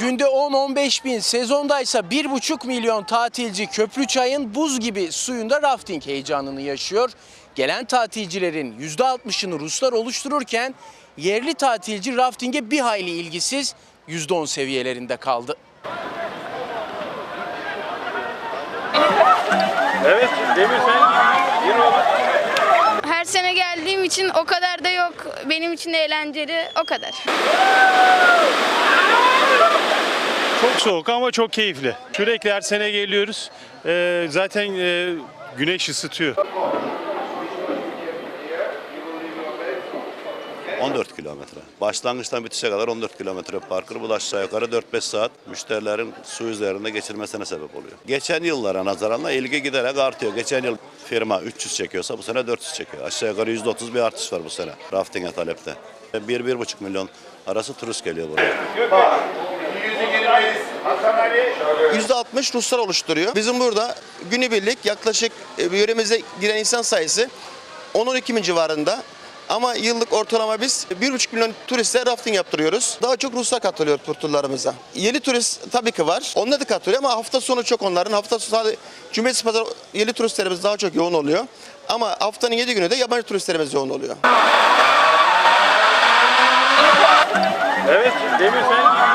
Günde 10-15 bin, sezondaysa 1,5 milyon tatilci Köprüçay'ın buz gibi suyunda rafting heyecanını yaşıyor. Gelen tatilcilerin %60'ını Ruslar oluştururken yerli tatilci raftinge bir hayli ilgisiz %10 seviyelerinde kaldı. Evet, Demir sen yine. Her sene geldiğim için o kadar da yok. Benim için eğlenceli o kadar. Soğuk ama çok keyifli. Sürekli her sene geliyoruz. Ee, zaten e, güneş ısıtıyor. 14 kilometre. Başlangıçtan bitişe kadar 14 kilometre parkur. Bu da aşağı yukarı 4-5 saat müşterilerin su üzerinde geçirmesine sebep oluyor. Geçen yıllara nazaranla ilgi giderek artıyor. Geçen yıl firma 300 çekiyorsa bu sene 400 çekiyor. Aşağı yukarı %30 bir artış var bu sene rafting'e talepte. 1-1,5 milyon arası turist geliyor buraya. %60 Ruslar oluşturuyor. Bizim burada günübirlik yaklaşık e, yöremize giren insan sayısı 10-12 bin civarında. Ama yıllık ortalama biz 1,5 milyon turiste rafting yaptırıyoruz. Daha çok Ruslar katılıyor turlarımıza. Yeni turist tabii ki var. Onlar da katılıyor ama hafta sonu çok onların. Hafta sonu sadece cumartesi pazar yeni turistlerimiz daha çok yoğun oluyor. Ama haftanın 7 günü de yabancı turistlerimiz yoğun oluyor. Evet, Demir sen.